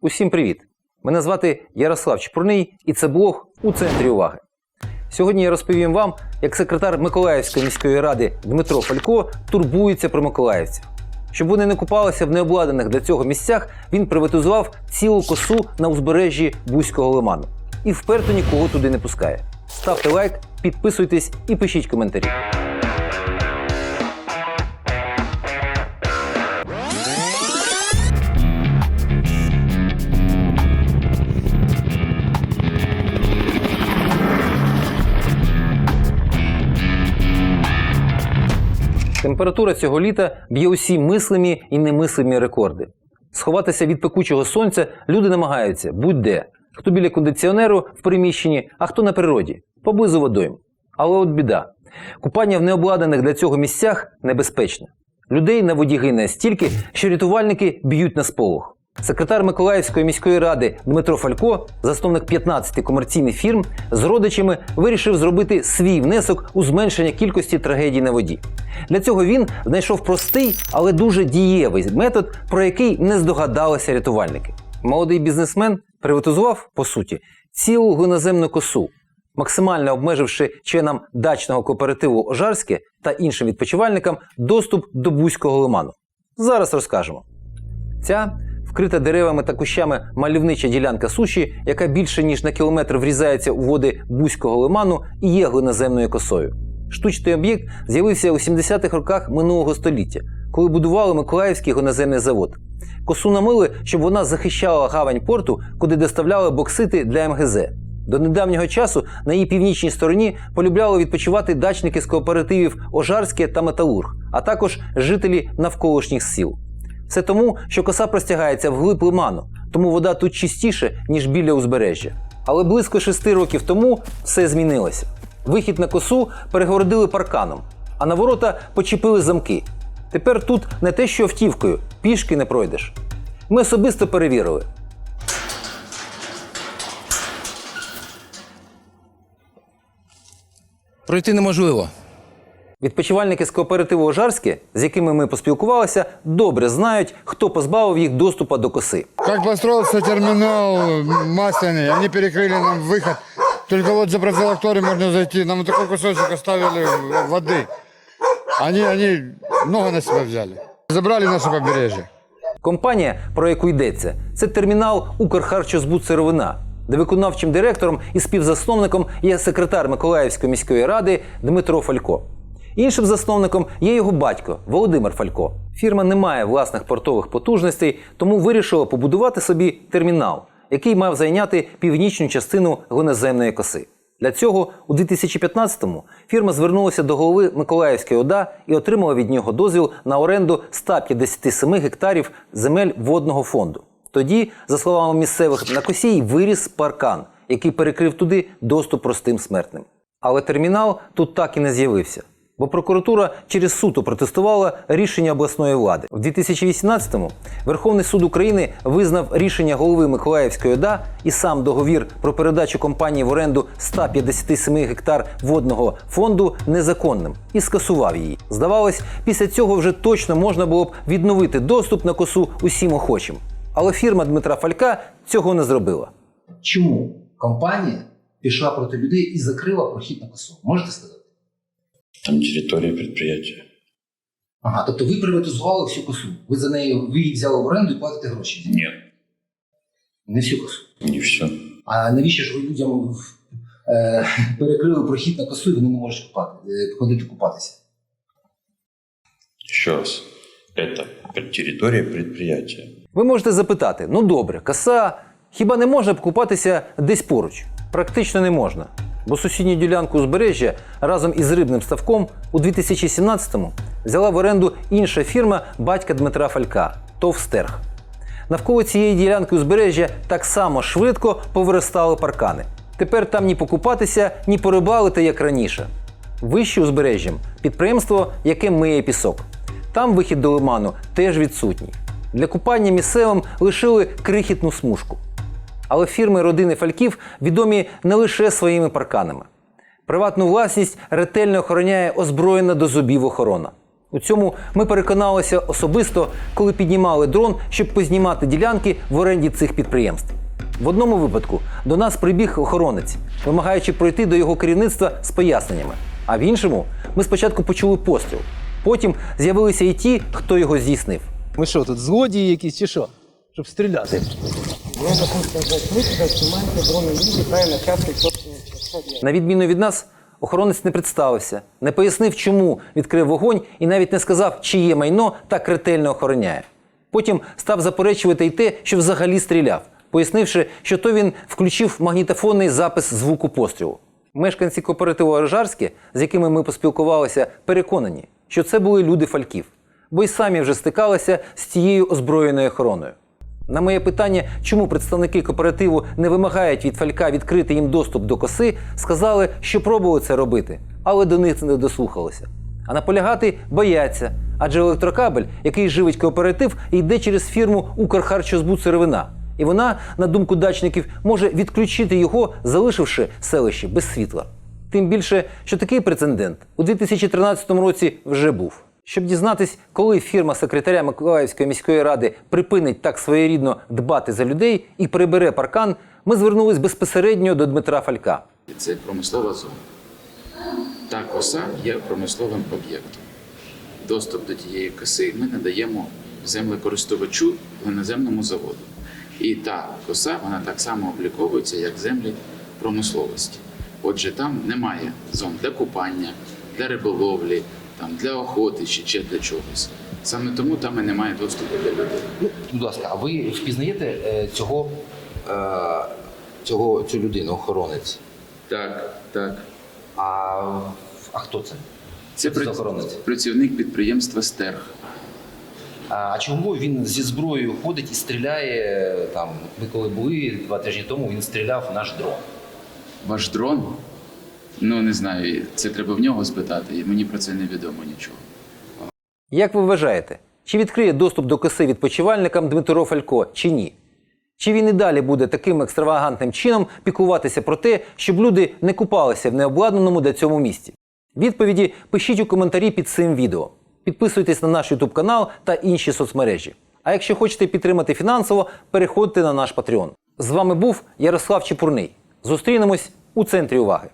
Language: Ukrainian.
Усім привіт! Мене звати Ярослав Чепурний і це блог у центрі уваги. Сьогодні я розповім вам, як секретар Миколаївської міської ради Дмитро Фалько турбується про миколаївців. Щоб вони не купалися в необладнаних для цього місцях, він приватизував цілу косу на узбережжі Бузького лиману і вперто нікого туди не пускає. Ставте лайк, підписуйтесь і пишіть коментарі. Температура цього літа б'є усі мислимі і немислимі рекорди. Сховатися від пекучого сонця люди намагаються будь-де. Хто біля кондиціонеру в приміщенні, а хто на природі, поблизу водойм. Але от біда. Купання в необладнаних для цього місцях небезпечне. Людей на воді гине стільки, що рятувальники б'ють на сполох. Секретар Миколаївської міської ради Дмитро Фалько, засновник 15 комерційних фірм, з родичами вирішив зробити свій внесок у зменшення кількості трагедій на воді. Для цього він знайшов простий, але дуже дієвий метод, про який не здогадалися рятувальники. Молодий бізнесмен приватизував, по суті, цілу глиноземну косу, максимально обмеживши членам дачного кооперативу Ожарське та іншим відпочивальникам доступ до Бузького лиману. Зараз розкажемо. Ця вкрита деревами та кущами мальовнича ділянка суші, яка більше ніж на кілометр врізається у води Бузького лиману і є глиноземною косою. Штучний об'єкт з'явився у 70-х роках минулого століття, коли будували Миколаївський глиноземний завод. Косу намили, щоб вона захищала гавань порту, куди доставляли боксити для МГЗ. До недавнього часу на її північній стороні полюбляли відпочивати дачники з кооперативів Ожарське та Металург, а також жителі навколишніх сіл. Це тому, що коса простягається вглиб лиману, тому вода тут чистіше, ніж біля узбережжя. Але близько шести років тому все змінилося. Вихід на косу перегородили парканом, а на ворота почепили замки. Тепер тут не те, що автівкою, пішки не пройдеш. Ми особисто перевірили. Пройти неможливо. Відпочивальники з кооперативу Ожарське, з якими ми поспілкувалися, добре знають, хто позбавив їх доступу до коси. Как построился терминал масляный, они перекрыли нам выход. Только вот за профилакторий можно зайти. Нам вот такой кусочек оставили воды. Они, они много на себя взяли. Забрали наше побережье. Компанія, про яку йдеться, це термінал Укрхарчозбуд сировина, де виконавчим директором і співзасновником є секретар Миколаївської міської ради Дмитро Фалько. Іншим засновником є його батько Володимир Фалько. Фірма не має власних портових потужностей, тому вирішила побудувати собі термінал, який мав зайняти північну частину глиноземної коси. Для цього у 2015-му фірма звернулася до голови Миколаївської ОДА і отримала від нього дозвіл на оренду 157 гектарів земель водного фонду. Тоді, за словами місцевих, на косі виріс паркан, який перекрив туди доступ простим смертним. Але термінал тут так і не з'явився. Бо прокуратура через суд протестувала рішення обласної влади. В 2018-му Верховний суд України визнав рішення голови Миколаївської ОДА і сам договір про передачу компанії в оренду 157 гектар водного фонду незаконним і скасував її. Здавалось, після цього вже точно можна було б відновити доступ на косу усім охочим. Але фірма Дмитра Фалька цього не зробила. чому компанія пішла проти людей і закрила прохід на косу? Можете сказати? Там территория предприятия. Ага, тобто ви приватизували всю косу. Ви за нею ви її взяли в оренду і платите гроші. Нет, Не всю косу. не все. А навіщо ж ви людям е, перекрили прохід на косу і вони не можуть купати, е, ходити купатися? Еще раз. Это территория предприятия. Ви можете запитати: ну добре, коса, хіба не можна б купатися десь поруч? Практично не можна. Бо сусідню ділянку узбережжя разом із рибним ставком у 2017-му взяла в оренду інша фірма батька Дмитра Фалька ТОВ «Стерх». Навколо цієї ділянки узбережжя так само швидко повиростали паркани. Тепер там ні покупатися, ні порибалити, як раніше. Вище узбережжям підприємство, яке миє пісок. Там вихід до лиману теж відсутній. Для купання місцевим лишили крихітну смужку. Але фірми родини Фальків відомі не лише своїми парканами. Приватну власність ретельно охороняє озброєна до зубів охорона. У цьому ми переконалися особисто, коли піднімали дрон, щоб познімати ділянки в оренді цих підприємств. В одному випадку до нас прибіг охоронець, вимагаючи пройти до його керівництва з поясненнями. А в іншому ми спочатку почули постріл. Потім з'явилися і ті, хто його здійснив. Ми що, тут злодії якісь чи що? Щоб стріляти. На відміну від нас, охоронець не представився, не пояснив, чому відкрив вогонь, і навіть не сказав, чиє майно так ретельно охороняє. Потім став заперечувати й те, що взагалі стріляв, пояснивши, що то він включив магнітофонний запис звуку пострілу. Мешканці кооперативу Оржарське, з якими ми поспілкувалися, переконані, що це були люди фальків, бо й самі вже стикалися з цією озброєною охороною. На моє питання, чому представники кооперативу не вимагають від фалька відкрити їм доступ до коси, сказали, що пробували це робити, але до них не дослухалися. А наполягати бояться, адже електрокабель, який живить кооператив, йде через фірму Укрхарчозбут сировина. І вона, на думку дачників, може відключити його, залишивши селище без світла. Тим більше, що такий прецедент у 2013 році вже був. Щоб дізнатись, коли фірма секретаря Миколаївської міської ради припинить так своєрідно дбати за людей і прибере паркан, ми звернулись безпосередньо до Дмитра Фалька. Це промислова зона. Та коса є промисловим об'єктом. Доступ до тієї коси ми надаємо землекористувачу глиноземному заводу. І та коса вона так само обліковується, як землі промисловості. Отже, там немає зон для купання, для риболовлі, там, для охоти чи ще для чогось. Саме тому там і немає доступу для людей. Будь ласка, а ви впізнаєте е, цього, е, цього цю людину, охоронець? Так, так. А, а хто це? Це Хто охоронець? працівник підприємства Стерх. А, а чому він зі зброєю ходить і стріляє там? Ми коли були два тижні тому, він стріляв в наш дрон. Ваш дрон? Ну, не знаю, це треба в нього спитати, і мені про це не відомо нічого. Як ви вважаєте, чи відкриє доступ до коси відпочивальникам Дмитро Фалько, чи ні? Чи він і далі буде таким екстравагантним чином піклуватися про те, щоб люди не купалися в необладнаному для цьому місці? Відповіді пишіть у коментарі під цим відео. Підписуйтесь на наш YouTube канал та інші соцмережі. А якщо хочете підтримати фінансово, переходьте на наш Patreon. З вами був Ярослав Чепурний. Зустрінемось у центрі уваги.